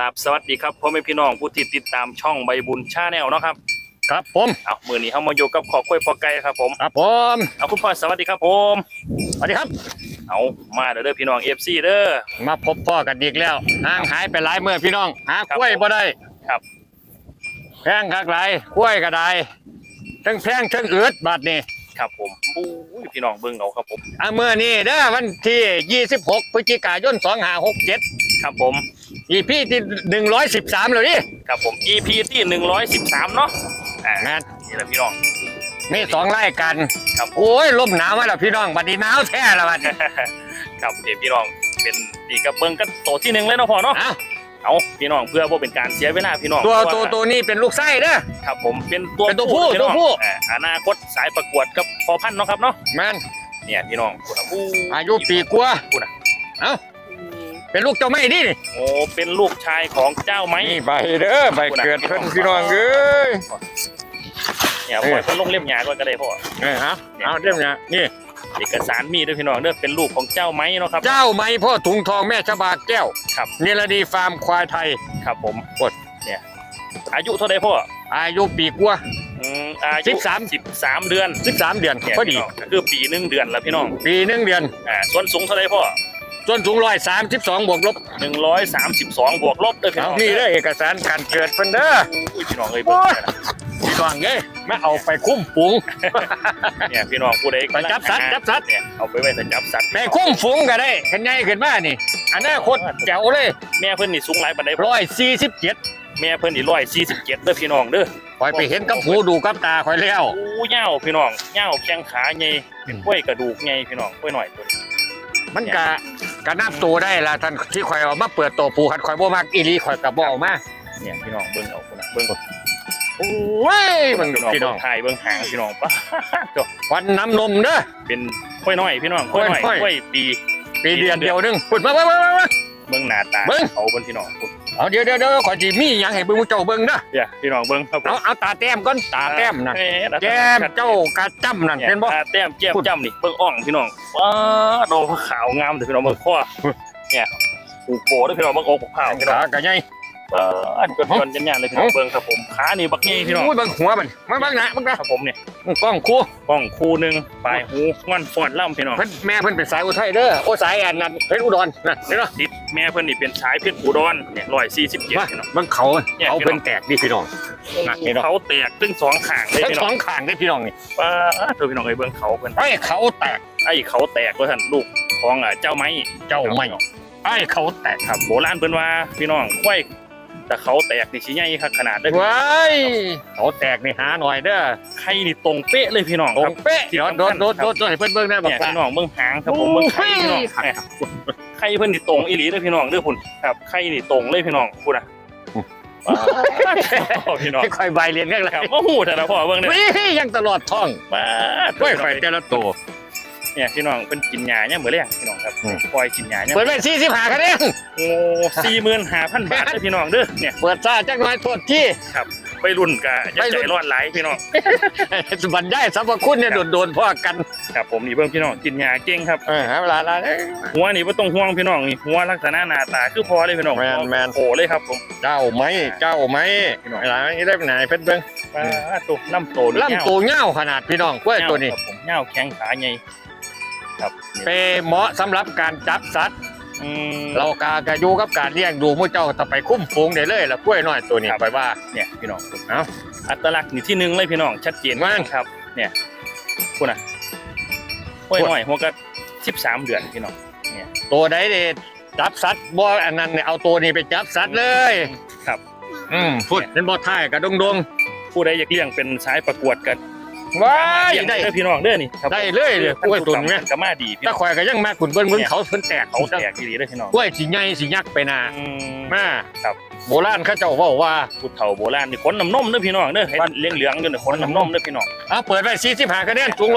ราบสวัสดีครับพ่อแม่พี่น้องผู้ที่ติดตามช่องใบบุญชาแนลเนาะครับครับผมเอามือนี้เขามาอยู่กับขอคุยพอไก่ครับผมครับผมเอาคุณพ่อสวัสดีครับผมสวัสดีครับ เอามาเด้อเด้อพี่น้องเอฟซีเด้อมาพบพ่อกันอีกแล้วห่างหายไปหลายเมื่อพี่น้องหาครับกล้วยบ่ได้ครับแพงคักหลายกล้วยก็ได้ทั้งแพงทั้งอืดบาดนี้ครับผมอู้ยพี่น้องเบิ่งเอาครับผมอะเมื่อนี้เด้อวันที่ 26 พฤศจิกายน 2567 ครับผม อีพีที่113แล้วนี่ครับผม EP ที่ 113 เนาะอ่าแม่นนี่แหละพี่น้องมีสองรายกันครับผมโอ้ยลมหนาวมาแล้วพี่น้องบัดนี้หนาวแท้แล้วบัดนี้ครับเดี๋ยวพี่น้องเป็นดีกับเบิ่งกันโตวที่หนึ่งเลยเนาะพ่อเนาะเอ้าเอาพี่น้องเพื่อบ่เป็นการเสียเวลาพี่น้องตัวเพราะตัวว่าตัวนี้เป็นลูกไส้เด้อ ครับผมเป็นตัวเป็นตัวผู้พี่น้องตัวผู้ อ่าอนาคตสายประกวดกับพอพันธุ์เนาะครับเนาะแม่นเนี่ยพี่น้องคุณอู้อายุปีกว่าคุณอะเอ้า เป็นลูกเจ้าไม่นี่นี่โอ้เป็นลูกชายของเจ้าไหมนี่ใบเด้อใบเกิดเพิ่นพี่น้องเอ้ยเนี่ยปล่อยเพิ่นลงเล่มหยาก่อนก็ได้พ่อเออเอาเอาเดี๋ยวนี้นี่เอกสารมีด้วยพี่น้องเด้อเป็นลูกของเจ้าไหมเนาะครับ เจ้าไม้พ่อถุงทองแม่ชบาแก้วครับเนรดีฟาร์มควายไทยครับผมกดเนี่ยอายุเท่าไหร่พ่ออายุปีกว่าอืมอายุสิบสามสิบสามเดือน13เดือนเนี่ยพอดีพี่น้องก็คือปีหนึ่งเดือนแล้วพี่น้อง ปีหนึ่งเดือนอ่าส่วนสูงเท่าไหร่พ่อ ส่วนสูงร้อยสามสิบสองบวกลบหนึ่งร้อยสามสิบสองบวกลบเด้อพี่เอาน้องนี่เด้อเอกสารการเกิดเพิ่นเด้ออุ้ยพี่น้องเอ้ยเบิ่งกันนะพี่น้องเอ้ยมาเอาไปคุ้มฝูงเนี่ยพี่น้องผู้ใดไปจับสัตว์จับสัตว์ เนี่ยเอาไปไว้แต่จับสัตว์ไปคุ้มฝูงก็ได้ขันใหญ่ขึ้นมานี่อนาคตแจ๋วเลยแม่เพิ่นนี่สูงหลายปานใดพ่อร้อยสี่สิบเจ็ดแม่เพิ่นนี่ร้อยสี่สิบเจ็ดเด้อพี่น้องเด้อคอยไปเห็นกับหูดูกับตาคอยแล้วอู้เหย้าพี่น้องเหย้าแข้งขาใหญ่เป็นกล้วยกระดูกใหญ่พี่น้องกล้วยหน่อยตัวนี้ มันกะกะนับตัวได้ละท่านที่คอยเอามาเปิดตัวปูหัดคอยบ่มักอีหลีคอยกะบ่เอามาเนี่ยพี่น้องเบิ่งเอาพุ่นน่ะเบิ่งโอ้ยมันพี่น้องพี่น้องเบิ่งถ่ายเบิ่งหางพี่น้องปะจบวันน้ำนมเด้อเป็นกล้วยน้อยพี่น้องกล้วยน้อยกล้วยน้อยกล้วยปีปีเดือนเดียวหนึงพูดมาเบิ่งเบิ่งเบิ่งเบิ่งเบิ่งหน้าตาเบิ่งเขาเบิ่งพี่น้องพุ่น เอาเดี๋ยวเดี๋ยวเดี๋ยวขอยสิมีหยังให้เบิ่งหมู่เจ้าเบิ่งเด้อเนี่ยพี่น้องเบิ่งครับผมเอาเอาตาแต้มก่อนตาแต้มนั่นเอ๊ะแก้มเจ้ากระจ้ำนั่นเนี่ยเห็นบ่ ตาแต้มแก้มพุ่นจ้ำนี่เบิ่งอ่องพี่น้องว้าโดขาวงามแต่พี่น้องเบิ่งข้อเนี่ยผูกโบด้วยพี่น้องเบิ่งอกผูกผ้าพี่น้องขากะใหญ่เอออันกดจนยันยันเลยพี่น้องเบิ่งครับผมขานี่บักนี่พี่น้อง โอ้ยเบิ่งหัวมันมาเบิ่งนะเบิ่งนะครับผมเนี่ย กล้องคู่กล้องคู่หนึ่งปลายหูงอนฟอนล่ำพี่น้องเพิ่นแม่เพิ่นเป็นสายอุทัยเด้อโอ้สายอันนั้นเป็นอุดรนะเห็นบ่ติดแม่เพิ่นนี่เป็นชายเพชรอุดรเนี่ยร้อยสี่สิบเจ็ดมาพี่น้องเบิ่งเขาเนี่ยเขาเป็นแตกดิพี่น้องน่ะพี่น้องเขาแตกตึ้งสองข้างเลยทั้งพี่สน้อองงข้างเด้พี่น้องนี่ป้าเธอพี่น้องไอ้เบิ่งเขาเพิ่นไอ้เขาแตกไอ้เขาแตกว่าท่านลูกของอ่าเจ้าไม้เจ้าไม่ไอ้เขาแตกครับโบราณเพิ่นว่าพี่น้องควาย แต่เขาแตกนี่สิใหญ่ครับขนาดได้อว้ายเขาแตกนี่หาหน่อยเด้อไข่นี่ตรงเป๊ะเลยพี่น้องตรครังบเป๊ะเดี๋ยว โดดโดดโดดโดดให้เพิ่นเบิ่งได้บักเนี่ยตาพี่น้องเบิ่งหางครับผมเบิ่งไข่พี่น้องโอ้ย เนี่ยไข่เพิ่นนี่ตรงอีหลีเด้อพี่น้องเด้อพุ่นครับไข่นี่ตรงเลยพี่น้องพุ่นน่ะป้าพี่น้องให้ค่อยใบเรียนกันเลยครับโอ้โหแต่ละพ่อเบิ่งเด้อวิ่ยังตลอดท้องป้าก้อยไข่แต่ละตัว เนี่ยพี่น้องเพิ่นกินหญ้าเนี่ยเหมือนแรงพี่น้องครับอืม ปล่อยกินหญ้าเนี่ยเปิดไว้45คะแนนโอ้45,000บาทเด้อพี่น้องเด้อเนี่ยเปิดซ่าจักหน่อยโทษที่ไปรุ่นกะอย่าไปใจรุ่นร้อนหลายพี่น้องบรรยายสรรพคุณเนี่ยโดนๆพ่อกันครับผมนี่เบิ่งพี่น้องกินหญ้าเก่งครับ เออหาเวลาละเอ้ยหัวนี่บ่ต้องห่วงพี่น้องนี่หัวลักษณะหน้าตาคือพอเลยพี่น้องแม่นแม่น โอ้เลยครับผมเจ้าไหมเจ้าไหมเวลานี้ได้ไปไหนเพิ่นเบิ่งปลาตัวลำโตนี่ลำตัวเงาวขนาดพี่น้องกล้วยตัวนี้ ครับผมเงาวแข็งขาใหญ่ ครับเปเหมาะสำหรับการจับสัตว์อืม เรากากะอยู่กับการเลี้ยงดูมู่เจ้าถ้าไปคุ้มฝูงได้เลยละกล้วยน้อยตัวนี้ครับ ไปว่า เนี่ยพี่น้องเอ้าอัตลักษณ์นี่ที่หนึ่งเลยพี่น้องชัดเจนว่างครับ เนี่ยคุณอะห้วยน้อยหัวก็13เดือนพี่น้องตัวใดเด็ดจับสัตว์บ่อันนั้นเนี่ยเอาตัวนี้ไปจับสัตว์เลยครับ อืมพูดเป็นบ่ท้ายกระดงดงผู้ใดอยากเลี้ยงเป็นสายประกวดกันๆ ว้ายเลี้ยงได้ได้พี่น้องเด้อนี่ครับได้เลยเลยกล้วยตุ่นแม่ก็มาดีพี่ถ้าน้องข่อยก็ยังมาขุนเบิ่งเบิ่งเนี่ยเขาเพิ่นแตกเขาแตกดีๆเด้อพี่น้องกล้วยสิใหญ่สิยักษ์ไปหน้าอืม มาครับ โบราณเขาเจ้าเว้าว่าผู้เฒ่าโบราณนี่ขนน้ำนมเด้อพี่น้องเด้อเห็นเหลืองๆอยู่นี่ขนน้ำนมเด้อพี่น้อง เอาเปิดไว้45คะแนนสูง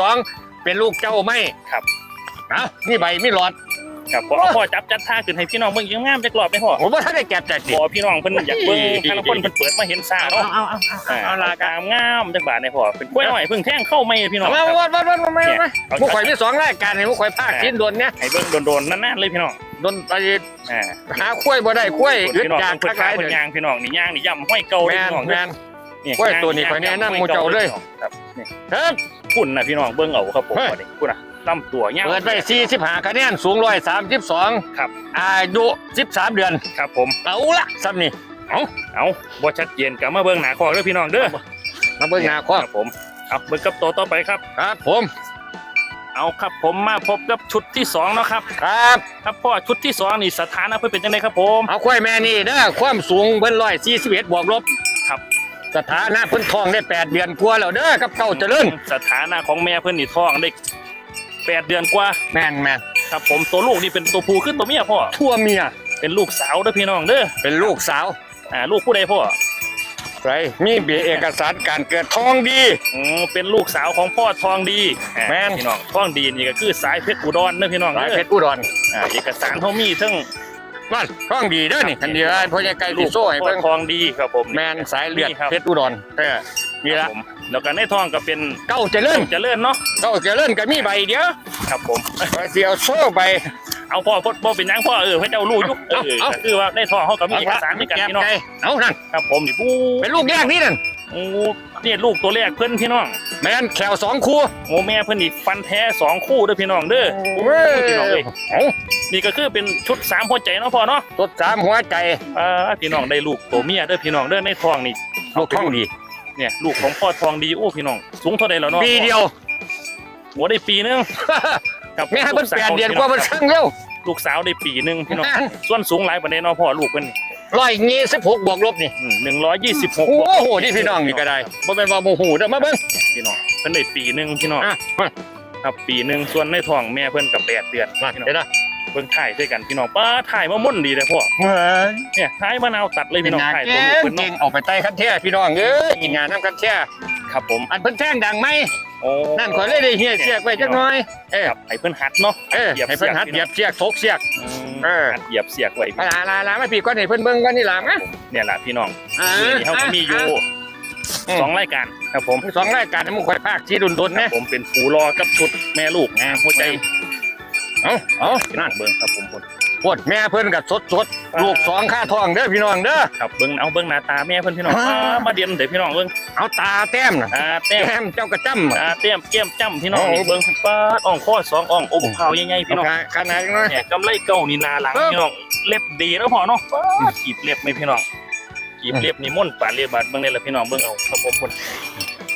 132เป็นลูกเจ้าไม่ครับ เอานี่ใบมีหลอด ครับพ่อเอาพ่อจับจัดท่าขึ้นให้พี่น้องเบิ่งงามๆจักรอบไหมพ่อผมว่าถ้าได้แก็บใจติพอพี่น้องเพิ่นอยากเบิ่งทางคนเพิ่นเปิดมาเห็นซ่าเอาเนาะเอาเอาเอาอ่าเอาละกามงามจักบาทในพ่อเป็นกล้วยหน่อยเพิ่งแท่งเข้าไม่พี่น้องมาครับวัดวัดวัดวัดมาเนี่ยมาเอามุกข่อยมีสองรายการให้มุกข่อยภาคชิ้นโดนเนี่ยให้เบิ่งโดนๆนานๆเลยพี่น้องโดนไปอ่าหาคุ้ยบ่ได้คุ้ยอึดพี่น้องจากเพิ่ทันกหลายเพิ่นเด้ย่างพี่น้องนี่ย่างนี่ย่ำห้อยเก่าแมเลยนพี่น้องแมนนี่กล้วยตัวนี้ข่อยแนะนำหมู่เจ้าเลย ครับนี่ครับคุณน่ะพี่น้องเบิ่งเอาครับผมเฮ้ยบ่ได้คุณน่ะ ลำตัวย่างเปิดไว้45คะแนนสูง132ครับ อายุ13 เดือน ครับผม เอาละซ้ำนี่เอาบ่ชัดเจนก็มาเบิ่งหน้าคอกเด้อพี่น้องเด้อมาเบิ่งหน้าข้อครับผม เอาเบิ่งกับตัวต่อไปครับ ครับผม เอาครับผมมาพบกับชุดที่สองเนาะครับ ครับ ครับพ่อชุดที่สองนี่สถานะเพิ่นเป็นจังไดครับผม เอาควายแม่นี่เด้อความสูงเพิ่น141บวกลบครับ สถานะเพิ่นท้องได้ 8 เดือนกว่าแล้วเด้อกับเก่าเจริญสถานะของแม่เพิ่นนี่ท้องได้ แปดเดือนกว่าแม่นแม่นครับผมตัวลูกนี่เป็นตัวผู้ขึ้นตัวเมียพ่อทั่วเมียเป็นลูกสาวเด้อพี่น้องเด้อเป็นลูกสาวอ่าลูกผู้ใดพ่อไรมีเบียเอกสารการเกิดท้องดีอืมเป็นลูกสาวของพ่อทองดีอ่าแม่นพี่น้องทองดีนี่ก็คือสายเพชรอุดรเด้อพี่น้องสายเด้อเพชรอุดรอ่าเอกสารเขามีทั้ง นั่นท้องดีเด้อนี่คันเดียวไอ้พ่อใหญ่ไก่ลูที่กโซ่ให้พ่อเบิ่งทองดีครับผมแมนสายเลือดครับเพชรอุดรเออนี่ครัละบผมแล้วก็ในท้องก็เป็นเก้าเจริญเจริญเนาะเก้าเจริญก็มีใบเดียวครับผมไปเสียวโซ่ใบเอาพ่อพ่อพ่อเป็นหยังพ่อเออพระเจ้ารู้อยุกเออเอาก็คือว่าในท้องเขาก็มีเอกสารเหมือนกันพี่น้องไก่เอานั่นครับผมนี่ปูเป็นลูกแรกนี่นั่นโอ้เนี่ยลูกตัวแรกเพิ่นพี่น้องแมนแขวสองคู่โอ้แม่เพิ่นนี่ฟันแท้สองคู่เด้อพี่น้องเด้อโอ้ยพี่น้องเอ้ยเอานี่ก็คือเป็นชุดสามหัวใจเนาะพ่อเนาะตัวสามหัวใจอ่าพี่น้องได้ลูกตัวเมียเด้อพี่น้องเด้อในท้องนี่ลูกท้องดีเนี่ยลูกของพ่อทองดีโอ้พี่น้องสูงเท่าใดแล้วเนาะปีเดียวหัวได้ปีนึงครับแม่ให้เพิ่นลูสาวแปดเดือนกว่ามันช่างเร็วลูกสาวได้ปีนึงพี่น้องแม่นส่วนสูงหลายปานใดเนาะพ่อลูกเพิ่น ร้อยยี่สิบหกบวกลบนี่หนึ่งร้อยยี่สิบหกโอ้โหนี่พี่น้องนี่ก็ได้บ่เป็นว่าโมโหเด้อมาเบิ่งพี่น้องเพิ่นได้ปีนึงพี่น้องอะมาครับปีหนึ่งส่วนในท้องแม่เพิ่นกับแปดเดือนมาพี่น้องเดี๋ยวนะเพิ่งถ่ายด้วยกันพี่น้องป้าถ่ายมาม่วนดีเลยพ่อเฮ้ยเนี่ยถ่ายมะนาวตัดเลยกิพี่นน้องงานถ่ายเก่ตัวลูกงเพิ่นเก่เนาะงออกไปไต่คันแท้พี่น้องเอ้ยกินงานน้ำคันแท้ครับผมอันเพิ่นแท่งดังไหมโอ้นั่นขอยเลยได้เฮียเสียกไว้จักหน่อยเออครับให้เพิ่นหัดเนาะเออให้เพิ่นหัดเหยียบเสียกทกเสียกอืม เออหัดเหยียบเสียกไว้ลาลาลามาพี่ก่อนให้เพิ่นเบิ่งก่อนนี่หลังนะเนี่ยแหละพี่น้องอ่านี่เขาก็มีอยู่สองรายการครับผมสองรายการให้มึงข่อยภาคที่ดุนดุนครันะบผมเป็นผูรอกับชุดแม่ลูกนะหัวใจ เอาเอาพี่น้องเบิ่งครับผมปวดแม่เพิ่นกับสดสดลูกสองค่าทองเด้อพี่น้องเด้อครับเบิ่งเอาเบิ่งหน้าตาแม่เพิ่นพี่น้องอ่าอ่ามาเดียนเดี๋ยวพี่น้องเบิ่งเอาตาแต้มน่ะอ่าแต้มแต้มเจ้ากระจ้ำอ่าแต้มแก้มจ้ำพี่น้องโอ้นี่เบิ่งป้าดอ่องข้อสองอ่องอบเผาใหญ่ๆเอาพี่น้องขนาดนี้น้อยเนี่ยกำไรเก่านี่นาหลังเออพี่น้องเล็บดีแล้วพอเนาะป๊าดกีบเล็บไหมพี่น้องกีบเล็บนี่ม่วนป่านเรียบาดเบิ่งได้ละพี่น้องเบิ่งเอาครับผมคน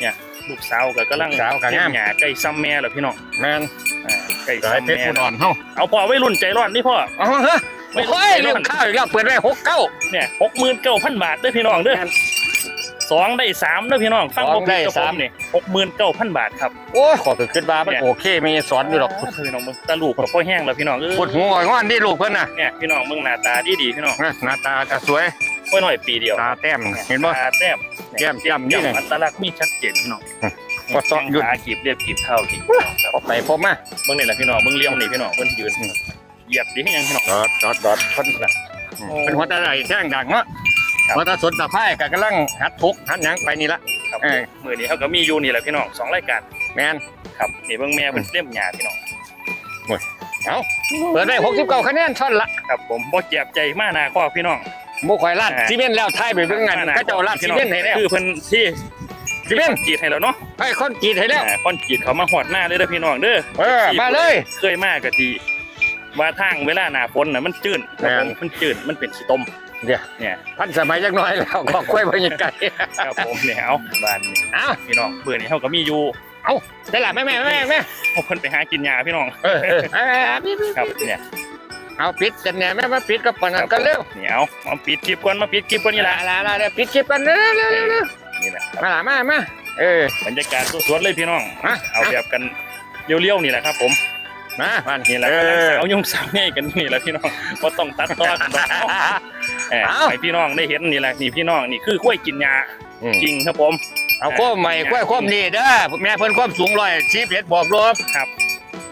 เนี่ยลูกสาวก็กำลังสาวกับเลี้ยงางมหญ้าใกล้ซ้ำแม่แล้วพี่น้องแม่นอ่าใก ล้สายซ้ำเพชรแม่ผู้นอนเฮาเอาพอไว้รุ่นใจร้อนนี่พ่อเอาฮะโอ้ยเรื่องข้าวอีกแล้วเปิดไว้หกเก้าเนี่ยหกหมื่นเก้าพันบาทเด้อพี่น้องเด้อแม่นสองได้สามเด้อพี่น้องฟังสองผมได้กับผสามมเนี่ยหกหมื่นเก้าพันบาทครับโอ้ยขอคือขึ้นมามันโอเคมีสอนอยู่หรอกพี่น้องเบิ่งตาลูกกับพ่อแห้งแล้วพี่น้องเออปวดหัวงอนดิลูกเพิ่นน่ะเนี่ยพี่น้องเบิ่งหน้าตาดีดีๆพี่น้องนะหน้าตาก็สวยไว้หน่อยปีเดียวตาแต้มเห็นบ่ตาแต้มแก้มจ้ำนี่นี่ไงอัตลักษณ์มีชัดเจนพี่น้อง ก็ซ่อนอยู่ ขาขีบเรียบขีบเท้าขีบเอาไปพบมาเบิ่งนี่แหละพี่น้องเบิ่งเลี้ยงนี่พี่น้องเพิ่นยืนเหยียบดีให้ยังพี่น้องดอดดอดดอดเพิ่นน่ะเป็นหัวตาไหลแท่งดังเนาะครับหัวตาสนตาไพ่ก็กำลังหัดทุกหัดหยังไปนี่ละ ครับเออ มื้อนี้เขาก็มีอยู่นี่แหละพี่น้องสองรายการแมน ครับนี่เบิ่งแม่เพิ่นเล่มหญ้าพี่น้องเอาเปิดได้69คะแนนช่อนละครับผมบ่เจ็บใจมาหน้าข้อพี่น้อง บ่ข่อยลาดอ่าซีเมนต์แล้วท้ายไปเบิ่งงานมหก็เจ้าลาดซีเมนต์ให้แล้วคือเพิ่นที่ ซีเมนต์กรีดให้แล้วเนาะให้คอนกรีตให้แล้ว อ่าคอนกรีดเขามาหอดหน้าเลยเด้อพี่น้องเด้อเออมาเลย เคยมากะทีว่าทางเวลาหน้าฝนน่ะมันจืดครับผมแม่น มันจืดมันเป็นขี้ต้มเดี๋ยวเนี่ยพันสมัยจักหน้อยแล้วก็กล้วยบ่ยังไกลครับผมเนี่ยเอาบ้านนี่เอาพี่น้องเบื่อนี่เขาก็มีอยู่ได้ละแม่แม่แม่แม่เอาเพิ่นไปหากินยาพี่น้องเออเออเอาเอาปิดปิดครับเนี่ย เอาปิดกันเนี่ยแม่มาปิดกับปนันกันเร็วเหนียวมาปิดคลิปก่อนมาปิดคลิปก่อนนี่แหละลาลาเดี๋ยวปิดคลิปกันเร็วเร็วเร็วเร็ว นี่แหละครับมาละมามาเออบรรยากาศสดๆเลยพี่น้องมาเอาแบบกันเลี้ยวๆนี่แหละครับ ผมมาบ้านนี่แหละเออเอายุ่งสาวง่ายกันนี่แหละพี่น้องก็ต้องตัดต่อกันดอกเนาะเออเอาให้พี่น้องได้เห็นนี่แหละนี่พี่น้องนี่คือกล้วยกินยาอืมจริงครับผม เอาข้อมใหม่ข้อข้อมนี่เด้อแม่เพิ่นความสูงร้อยสี่เอ็ดบอกรบครับ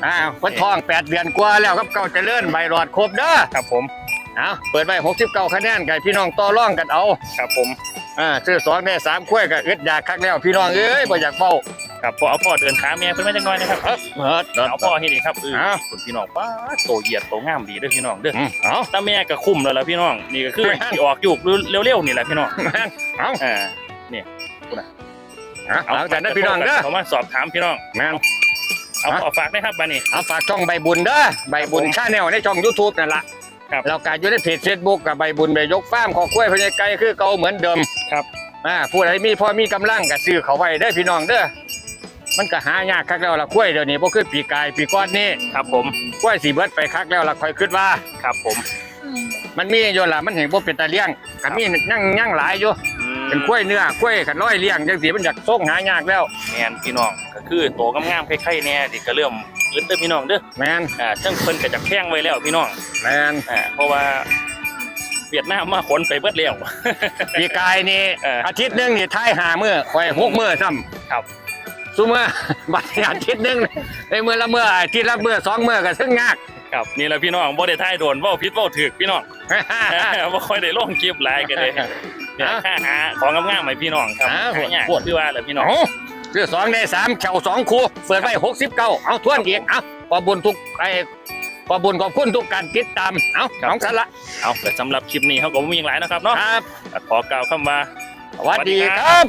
อ้าวเพิ่นท้องแปดเดือนกว่าแล้วครับเก่าเจริญใบหลอดครบเด้อครับผมเอาเปิดไว้69คะแนนกันพี่น้องต่อรองกันเอาครับผม อ่าซื้อสองได้สามกล้วยก็อึดอยากคักแล้วพี่น้องเอ้ยบ่อยากเฝ้าครับพอเอาพ่อเดินขาแม่เพิ่นมาจังน้อยนะครับเอิบเอิดเอิดเอาพ่อให้ดีครับเออเอาคุณพี่น้องป้าดโตเหยียดโตงามดีเด้อพี่น้องเด้ออืมเอาตาแม่ก็คุ้มแล้วล่ะพี่น้องนี่ก็คือแม่นที่ออกอยู่เร็วๆนี่แหละพี่น้องแม่นเอาอ่าเอาหลังจากนั้นพี่น้องเด้อเขามาสอบถามพี่น้องแม่นเอาฮะขอฝากนะครับบัดนี้เอาฝากช่องใบบุญเด้อใบบุญครับผมชาแนลในช่อง YouTube นั่นละ ครับแล้วก็อยู่ในเพจ Facebook กับใบบุญใบยกฟาร์มของกล้วยพญาไก่คือเก่าเหมือนเดิมครับ อ่าผู้ใดมีพอมีกำลังก็ซื้อเขาไว้เด้อพี่น้องเด้อมันก็หายากคักแล้วล่ะกล้วยเดี๋ยวนี้บ่คือปีกายปีก้อนนี่ครับผมกล้วยสิเบิดไปคักแล้วล่ะค่อยคิดว่า ครับผมมันมีอยู่ล่ะมันเห็นบ่เป็นตาเลี้ยงก็มียังยังหลายอยู่อืมเป็นกล้วยเนื้อกล้วยขันร้อยเลี้ยงจังสีมันอยากส่งหายากแล้ว แมนพี่น้องก็คือโตงามๆไข่ๆแน่ดิก็เริ่ม อึดเด้อพี่น้องเด้อแมนอ่าซึ่งเพิ่นก็จะแพงไว้แล้วพี่น้องแมนอ่าเพราะว่าเวียดนามมาขนไปเบิดแล้ว ปีกายนี่เอออ อาทิตย์หนึงนี่ท้ายหามื้อคอยหกมื้อซ้ำครับซุมื้อบัดนี้อาทิตย์หนึงไอ้มื้อละมื้ออาทิตย์ละมื้อสองมื้อก็ซึ่งยาก ครับนี่แหละพี่น้องบ่ได้ทายโดนเว้าผิดเว้าถูกพี่น้อง บ่ค่อยได้ลงคลิปหลายกันเลยเนี่ยค่าหาของงามๆให้พี่น้องครับอ่าหายากปวดคือว่าแหละพี่น้อง เอา ซื้อสองได้สามเข่าสองคู่เปิดไว้หกสิบเก้าเอาทวนอีกเอาขอบุญทุกไอ้ขอบุญขอบคุณทุกการติดตามเอาน้องสละเอาแต่สำหรับคลิปนี้เขาก็บ่มีหยังหลายนะครับเนาะครับขอกล่าวคำว่าสวัสดีครับ